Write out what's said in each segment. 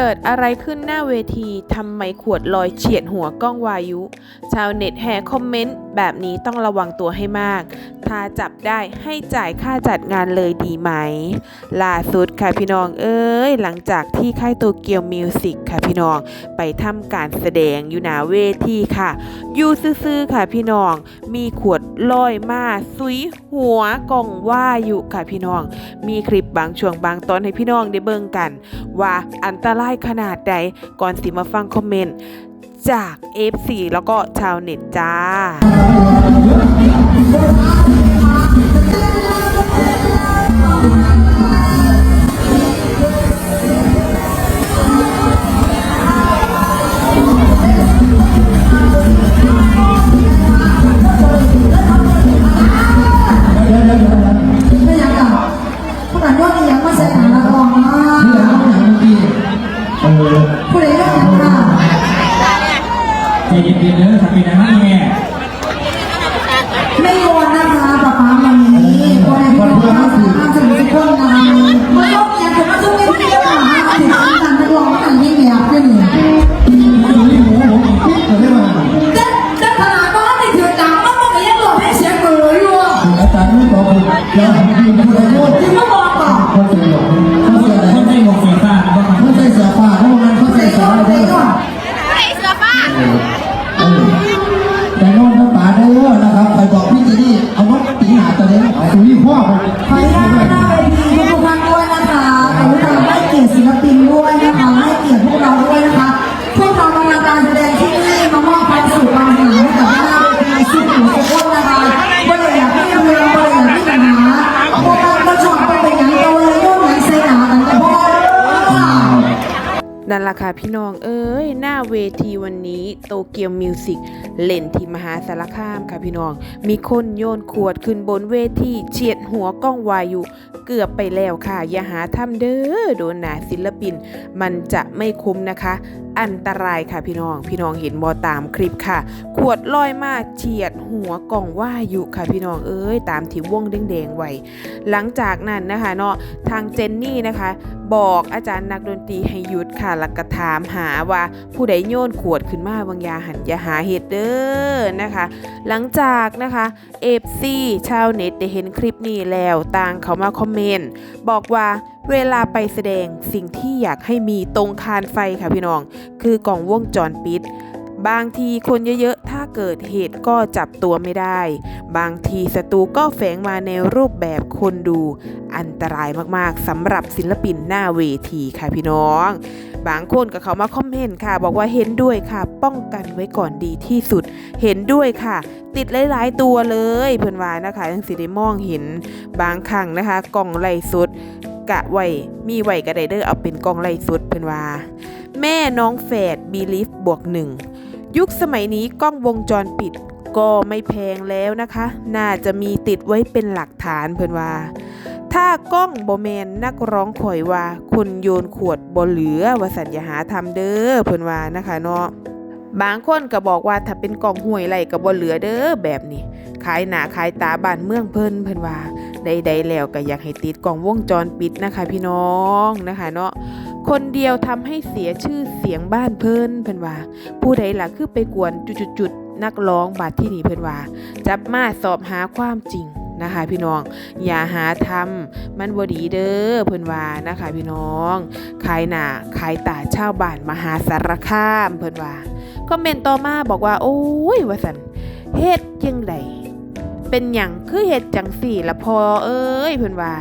เกิดอะไรขึ้นหน้าเวทีทำไมขวดลอยเฉียดหัวกล้องวายุ ชาวเน็ตแห่คอมเมนต์ แบบนี้ต้องระวังตัวให้มาก ถ้าจับได้ให้จ่ายค่าจัดงานเลยดีไหม ล่าสุดค่ะพี่น้องเอ้ย หลังจากที่ค่ายโตเกียวมิวสิกค่ะพี่น้อง ไปทำการแสดงอยู่หนาเวทีค่ะ อยู่ซื่อๆค่ะพี่น้อง มีขวดลอยมาซุยหัวกองว่าอยู่ค่ะพี่น้อง มีคลิปบางช่วงบางตอนให้พี่น้องได้เบิ่งกัน ว่าอันตรายขนาดใดก่อนสิมาฟังคอมเมนต์ จาก F4 แล้วก็ชาวเน็ตจ้า ใจเย็นๆเด้อสักปีนะไรแม่ไม่ ค่ะพี่น้องเอ้ยหน้าเวที วันนี้โตเกียวมิวสิกเล่นที่มหาสารคามค่ะพี่น้อง มีคนโยนขวดขึ้นบนเวทีเฉียดหัวกล้องวายุเกือบไปแล้วค่ะ อย่าหาทำเด้อโดนหนาศิลปิน มันจะไม่คุ้มนะคะ อันตรายค่ะพี่น้อง พี่น้องเห็นบอตามคลิปค่ะ ขวดลอยมาเฉียดหัวกล่องว่าอยู่ค่ะพี่น้องเอ้ยตามที่วงแดงๆไว้หลังจากนั้นนะคะเนาะทางเจนนี่นะคะ บอกอาจารย์นักดนตรีให้หยุดค่ะแล้วก็ถามหาว่าผู้ใดโยนขวดขึ้นมาบางยาหันอย่าหาเหตุเด้อนะคะ หลังจากนะคะเอฟซีชาวเน็ตได้เห็นคลิปนี้แล้วต่างเขามาคอมเมนต์บอกว่าเวลาไปแสดงสิ่งที่อยากให้มีตรงคานไฟค่ะพี่น้อง คือกล่องวงจรปิด บางทีคนเยอะๆ ถ้าเกิดเหตุก็จับตัวไม่ได้ บางทีศัตรูก็แฝงมาในรูปแบบคนดู อันตรายมากๆสำหรับศิลปินหน้าเวทีค่ะพี่น้อง บางคนก็เขามาคอมเมนต์ค่ะ บอกว่าเห็นด้วยค่ะ ป้องกันไว้ก่อนดีที่สุด เห็นด้วยค่ะ ติดหลาย ๆ ตัวเลยเพื่อนว่านะคะยังสิได้มองเห็นบางครั้งนะคะ กล่องไล่สุดกะไว้มีไว้กระไดเดอร์เอาเป็นกล่องไล่สุดเพื่อนว่า แม่น้องแฝดบีลิฟบวกหนึ่งยุคสมัยนี้กล้องวงจรปิดก็ไม่แพงแล้วนะคะ น่าจะมีติดไว้เป็นหลักฐานเพื่อนว่า ถ้ากล้องโบแมนนักร้องข่อยว่าคนโยนขวดบ่เหลือว่าสัญญาหาทำเด้อเพิ่นว่านะคะเนาะบางคนก็บอกว่าถ้าเป็นกล่องห่วยไรก็บ่เหลือเด้อแบบนี้ ขายหนาขายตาบ้านเมืองเพิ่นเพิ่นว่าใดๆแล้วก็อยากให้ติดกล่องวงจรปิดนะคะพี่น้องนะคะเนาะคนเดียวทำให้เสียชื่อเสียงบ้านเพิ่นเพิ่นว่า ผู้ใดล่ะคือไปกวนจุดๆๆนักร้องบาดที่นี่เพิ่นว่า จับมาสอบหาความจริง นะคะ พี่น้อง อย่าหาทำมันบดีเด้อเพิ่นว่านะคะ พี่น้องขายหนาขายตาเช่าบ้านมหาสารคามเพิ่นว่าคอมเมนต์ต่อมาบอกว่า โอ้ยว่าสันเฮ็ดจังไดเป็นหยังคือเฮ็ดจังสี่ละพอเอ้ยเพิ่นว่า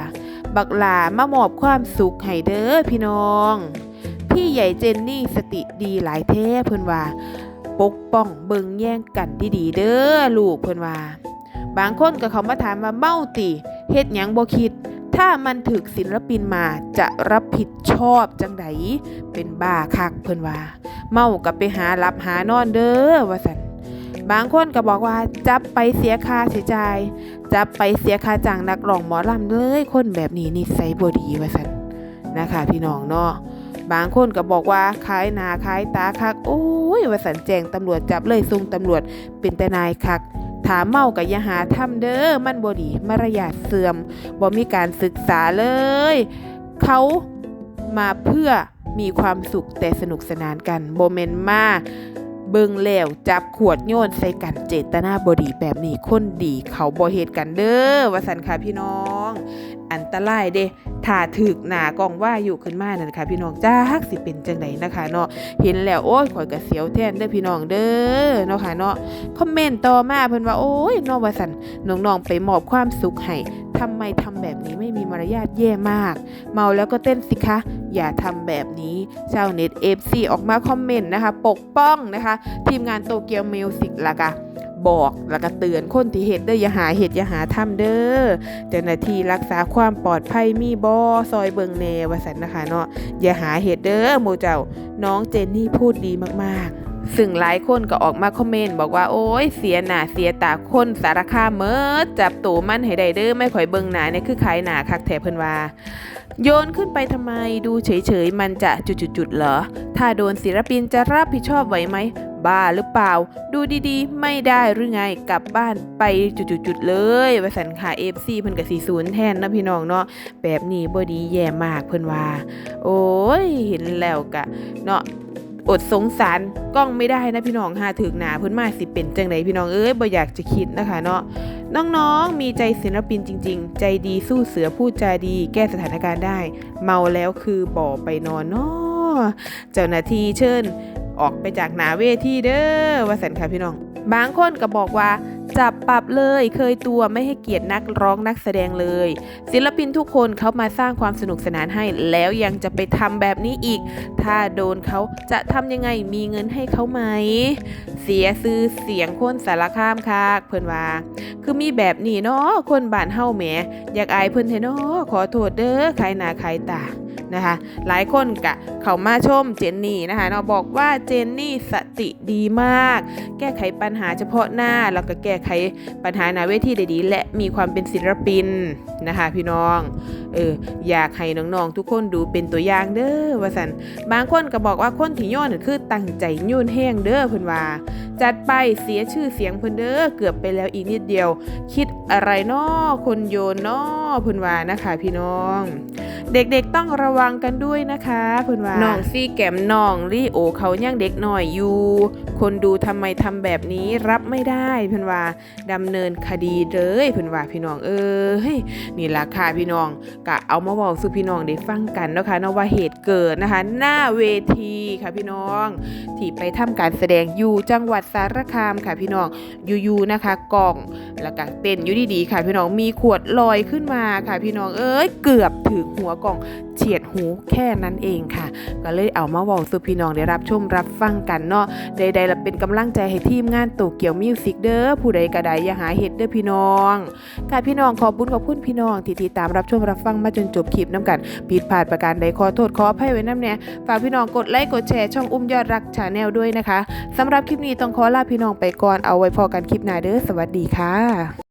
บักหลามามอบความสุขให้เด้อพี่น้องพี่ใหญ่เจนนี่สติดีหลายแท้เพิ่นว่าปกป้องเบิงแย่งกันดีๆเด้อลูกเพิ่นว่า บางคนก็เขามาถามว่าเมาติเฮ็ดหยังบ่คิด ถ้ามันถึกศิลปินมาจะรับผิดชอบจังไดเป็นบ้าคักเพิ่นว่า เมากับไปหารับหานอนเด้อว่าซั่นบางคนก็บอกว่าจับไปเสียค่าใช้จ่ายจับไปเสียค่าจ้างนักร้องหมอลำเลยคนแบบนี้นิสัยบ่ดีว่าซั่นนะคะพี่น้องเนาะบางคนก็บอกว่าขายหนาขายตาคัก โอ้ยว่าสันแจงตำรวจจับเลยส่งตำรวจเป็นแต่นายคัก ถามเมากับยาหาทำเด้อมันบดีมารยาทเสื่อมบ่มีการศึกษาเลย เขามาเพื่อมีความสุขแต่สนุกสนานกันโบเมนมาเบิงแล้วจับขวดโยนใส่กันเจตนาบดีแบบนี้คนดีเขาบ่เหตุกันเด้อว่าสันค่ะพี่น้อง อันตรายเด้ถ้าถึกหนากองว่าอยู่ขึ้นมานั่นค่ะ พี่น้องจ้าฮักสิเป็นจังไดนะคะเนาะเห็นแล้วโอ้ยข่อยก็เสียวแทนเด้อพี่น้องเด้อเนาะค่ะเนาะคอมเมนต์ต่อมาเพิ่นว่าโอ้ยนอว่าสันน้องๆไปมอบความสุขให้ทำไมทำแบบนี้ไม่มีมารยาทแย่มาก เมาแล้วก็เต้นสิคะ อย่าทำแบบนี้ชาวเน็ต FC ออกมาคอมเมนต์นะคะ ปกป้องนะคะ ทีมงานโตเกียวมิวสิกละกะ บอกแล้วก็เตือนคนที่เหตุเด้ออย่าหาเหตุอย่าหาทำเด้อเจ้าหน้าที่รักษาความปลอดภัยมีบอซอยเบิงแนวสันนะคะเนาะอย่าหาเหตุเด้อโมเจ้าน้องเจนนี่พูดดีมากๆซึ่งหลายคนก็ออกมาคอมเมนต์บอกว่าโอ้ยเสียหน้าเสียตาคนสารคามเมิดจับตัวมันให้ได้เด้อไม่ข่อยเบิงหนาเนี่ยคือขายหนาคักแถเพิ่นว่า โยนขึ้นไปทำไมดูเฉยๆ มันจะจุดๆเหรอ ถ้าโดนศิลปินจะรับผิดชอบไหวไหม บ้าหรือเปล่า ดูดีๆ ไม่ได้หรือไงกลับบ้านไปจุดๆเลยว่าสันค่ะ FC เพิ่นกับสีศูนย์แทนนะพี่น้องเนาะแบบนี้บ่ดีแย่มากเพิ่นว่า โอ้ยเห็นแล้วกะเนาะอดสงสารกล้องไม่ได้นะพี่น้องหาถึงหนาเพิ่นมาสิเป็นจังไดพี่น้องเอ้ยบ่อยากจะคิดนะคะเนาะน้องๆ มีใจศิลปินจริง ๆ ใจดีสู้เสือพูดจาดี แก้สถานการณ์ได้ เมาแล้วคือบ่อไปนอนเนาะเจ้าหน้าที่เชิญ ออกไปจากหนาเวทีเด้อว่าสันค่ะพี่น้อง บางคนก็บอกว่าจับปรับเลยเคยตัวไม่ให้เกียรตินักร้องนักแสดงเลย ศิลปินทุกคนเขามาสร้างความสนุกสนานให้ แล้วยังจะไปทำแบบนี้อีก ถ้าโดนเขาจะทำยังไงมีเงินให้เขาไหม เสียซื้อเสียงคนสารคามค่ะเพิ่อนว่า คือมีแบบนี้เนาะคนบ้านเฮาแหมอยากอายเพิ่อนแท้เนาะขอโทษเด้อขายหนาขายตา นะคะ หลายคนกะเข้ามาชมเจนนี่นะคะเนาะบอกว่าเจนนี่สติดีมาก แก้ไขปัญหาเฉพาะหน้า แล้วก็แก้ไขปัญหาหน้าเวทีได้ดี และมีความเป็นศิลปินนะคะพี่น้องเอออยากให้น้องๆทุกคนดูเป็นตัวอย่างเด้อว่าสันบางคนก็บอกว่าคนที่โยนนคือตั้งใจโยนแห้งเด้อเพิ่นว่า จัดไปเสียชื่อเสียงเพิ่นเด้อเกือบไปแล้วอีกนิดเดียว คิดอะไรน้อคนโยนน้อเพิ่นว่านะคะพี่น้อง เด็กๆต้องระวังกันด้วยนะคะเพิ่นว่าน้องซี่แกมน้องรีโอเขายังเด็กหน่อยอยู่คนดูทำไมทำแบบนี้รับไม่ได้เพิ่นว่าดำเนินคดีเลยเพิ่นว่าพี่น้องเอ้ยนี่ละค่ะพี่น้องกะเอามาบอกสู่พี่น้องได้ฟังกันนะคะนะว่าเหตุเกิดนะคะ หน้าเวทีค่ะพี่น้อง ที่ไปทำการแสดงอยู่จังหวัดสารคามค่ะพี่น้องอยู่ๆนะคะกล่อง แล้วก็เต้นอยู่ดีๆค่ะ พี่น้องมีขวดลอยขึ้นมาค่ะ พี่น้องเอ้ยเกือบถึงหัวกล่องเฉียดหูแค่นั้นเองค่ะ ก็เลยเอามาว้าสู่พี่น้องได้รับชมรับฟังกันเนาะใดๆละเป็นกำลังใจให้ทีมงานโตเกียวมิวสิกเด้อผู้ใดก็ไดอย่าหาเห็ดเด้อพี่น้องค่ะพี่น้องขอบุญขอบคุณพี่น้องที่ติดตามรับชมรับฟังมาจนจบคลิปน้ำกันผิดพลาดประการใดขอโทษขออภัยไว้น้ำแน่ฝากพี่น้องกดไลค์กดแชร์ช่องอุ้มยอดรักชาแนลด้วยนะคะสำหรับคลิปนี้ต้องขอลาพี่น้องไปก่อนเอาไว้พอกันคลิปหน้าเด้อสวัสดีค่ะ yeah.